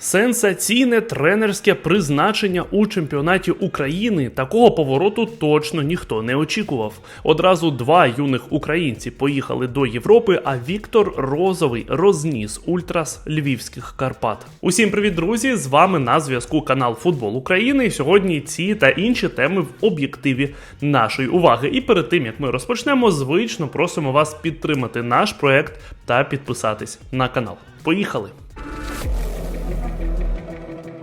Сенсаційне тренерське призначення у чемпіонаті України. Такого повороту точно ніхто не очікував. Одразу два юних українці поїхали до Європи, а Віктор Розовий розніс ультрас львівських Карпат. Усім привіт, друзі! З вами на зв'язку канал Футбол України. Сьогодні ці та інші теми в об'єктиві нашої уваги. І перед тим як ми розпочнемо, звично просимо вас підтримати наш проект та підписатись на канал. Поїхали!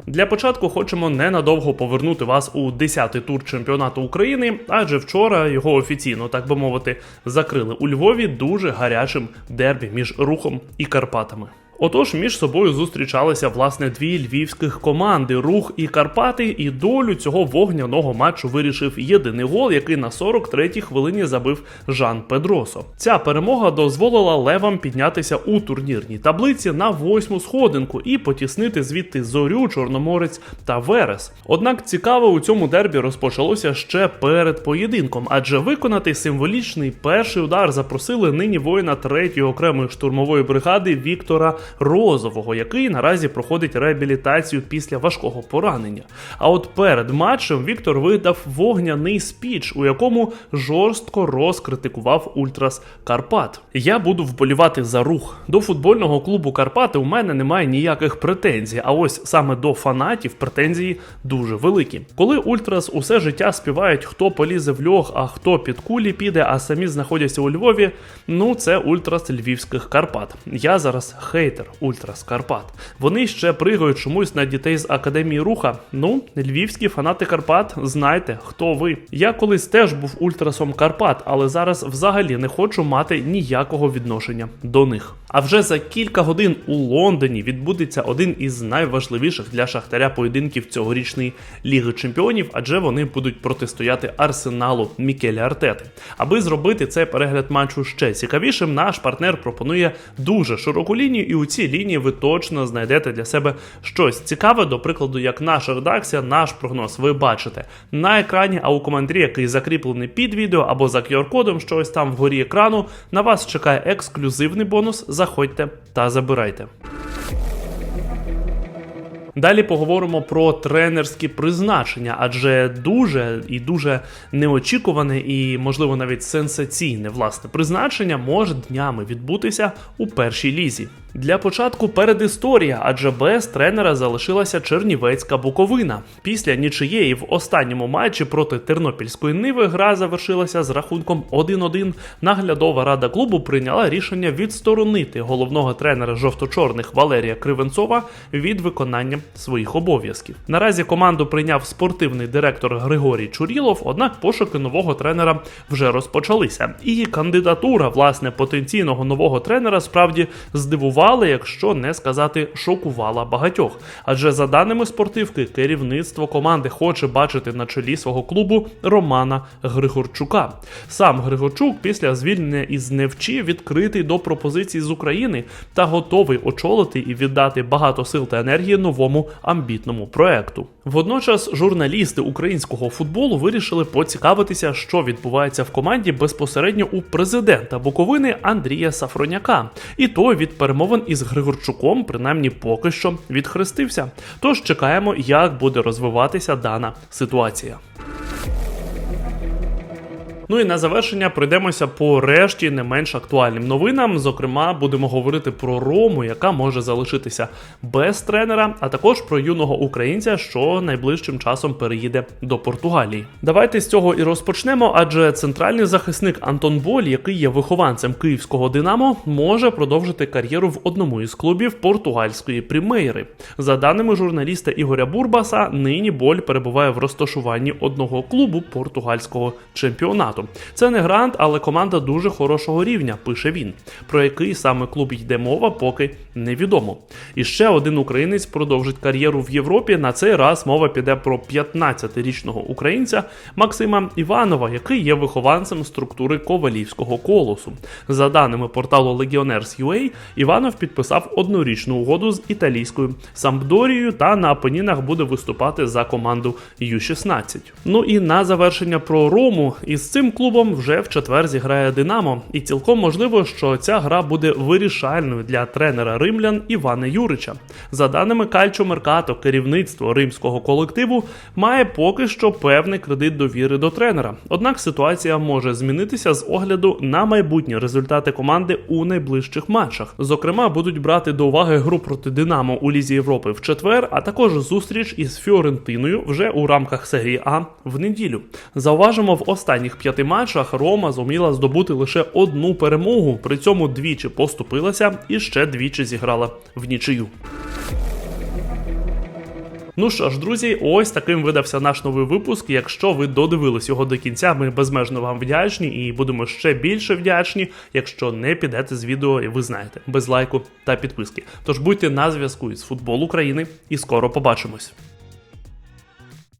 Для початку хочемо ненадовго повернути вас у 10-й тур чемпіонату України, адже вчора його офіційно, так би мовити, закрили у Львові дуже гарячим дербі між рухом і Карпатами. Отож, між собою зустрічалися власне дві львівських команди Рух і Карпати, і долю цього вогняного матчу вирішив єдиний гол, який на 43-й хвилині забив Жан Педросо. Ця перемога дозволила левам піднятися у турнірній таблиці на восьму сходинку і потіснити звідти зорю, чорноморець та Верес. Однак цікаво у цьому дербі розпочалося ще перед поєдинком, адже виконати символічний перший удар запросили нині воїна 3-ї окремої штурмової бригади Віктора. Розового, який наразі проходить реабілітацію після важкого поранення. А от перед матчем Віктор видав вогняний спіч, у якому жорстко розкритикував Ультрас Карпат. Я буду вболівати за рух. До футбольного клубу Карпати у мене немає ніяких претензій. А ось саме до фанатів претензії дуже великі. Коли Ультрас усе життя співають, хто полізе в льох, а хто під кулі піде, а самі знаходяться у Львові. Ну це Ультрас Львівських Карпат. Я зараз хейт хейтер Ультрас Карпат. Вони ще пригають чомусь на дітей з академії руха. Ну, львівські фанати Карпат, знайте, хто ви. Я колись теж був ультрасом Карпат, але зараз взагалі не хочу мати ніякого відношення до них. А вже за кілька годин у Лондоні відбудеться один із найважливіших для Шахтаря поєдинків цьогорічної Ліги Чемпіонів, адже вони будуть протистояти арсеналу Мікеля Артети. Аби зробити цей перегляд матчу ще цікавішим, наш партнер пропонує дуже широку лінію, і у цій лінії ви точно знайдете для себе щось цікаве, до прикладу, як наша редакція, наш прогноз. Ви бачите на екрані, а у коментарі, який закріплений під відео або за QR-кодом, щось там вгорі екрану, на вас чекає ексклюзивний бонус. Заходьте та забирайте. Далі поговоримо про тренерські призначення, адже дуже і дуже неочікуване і, можливо, навіть сенсаційне власне призначення може днями відбутися у першій лізі. Для початку передісторія, адже без тренера залишилася Чернівецька Буковина. Після нічиєї в останньому матчі проти Тернопільської Ниви гра завершилася з рахунком 1-1. Наглядова рада клубу прийняла рішення відсторонити головного тренера жовто-чорних Валерія Кривенцова від виконання своїх обов'язків. Наразі команду прийняв спортивний директор Григорій Чурілов, однак пошуки нового тренера вже розпочалися. І кандидатура власне потенційного нового тренера справді здивувала здивувала, якщо не сказати шокувала багатьох. Адже за даними спортивки, керівництво команди хоче бачити на чолі свого клубу Романа Григорчука. Сам Григорчук після звільнення із Невчі відкритий до пропозицій з України та готовий очолити і віддати багато сил та енергії новому амбітному проекту. Водночас журналісти українського футболу вирішили поцікавитися, що відбувається в команді безпосередньо у президента Буковини Андрія Сафроняка, і той від перемовин із Григорчуком, принаймні поки що, відхрестився. Тож чекаємо, як буде розвиватися дана ситуація. Ну і на завершення пройдемося по решті не менш актуальним новинам. Зокрема, будемо говорити про Рому, яка може залишитися без тренера, а також про юного українця, що найближчим часом переїде до Португалії. Давайте з цього і розпочнемо, адже центральний захисник Антон Боль, який є вихованцем київського Динамо, може продовжити кар'єру в одному із клубів португальської прімейри. За даними журналіста Ігоря Бурбаса, нині Боль перебуває в розташуванні одного клубу португальського чемпіонату чемпіонату. Це не грант, але команда дуже хорошого рівня, пише він. Про який саме клуб йде мова, поки невідомо. І ще один українець продовжить кар'єру в Європі. На цей раз мова піде про 15-річного українця Максима Іванова, який є вихованцем структури Ковалівського колосу. За даними порталу Legioners.ua, Іванов підписав однорічну угоду з італійською Сампдорією та на Апенінах буде виступати за команду Ю-16. Ну і на завершення про Рому із цим цим клубом вже в четвер зіграє Динамо, і цілком можливо, що ця гра буде вирішальною для тренера римлян Івана Юрича. За даними Кальчо Меркато, керівництво римського колективу має поки що певний кредит довіри до тренера. Однак ситуація може змінитися з огляду на майбутні результати команди у найближчих матчах. Зокрема, будуть брати до уваги гру проти Динамо у Лізі Європи в четвер, а також зустріч із Фіорентиною вже у рамках серії А в неділю. Зауважимо, в останніх п'яти матчах Рома зуміла здобути лише одну перемогу, при цьому двічі поступилася і ще двічі зіграла в нічию. Ну що ж, друзі, ось таким видався наш новий випуск. Якщо ви додивились його до кінця, ми безмежно вам вдячні і будемо ще більше вдячні, якщо не підете з відео, і ви знаєте, без лайку та підписки. Тож будьте на зв'язку із футбол України і скоро побачимось.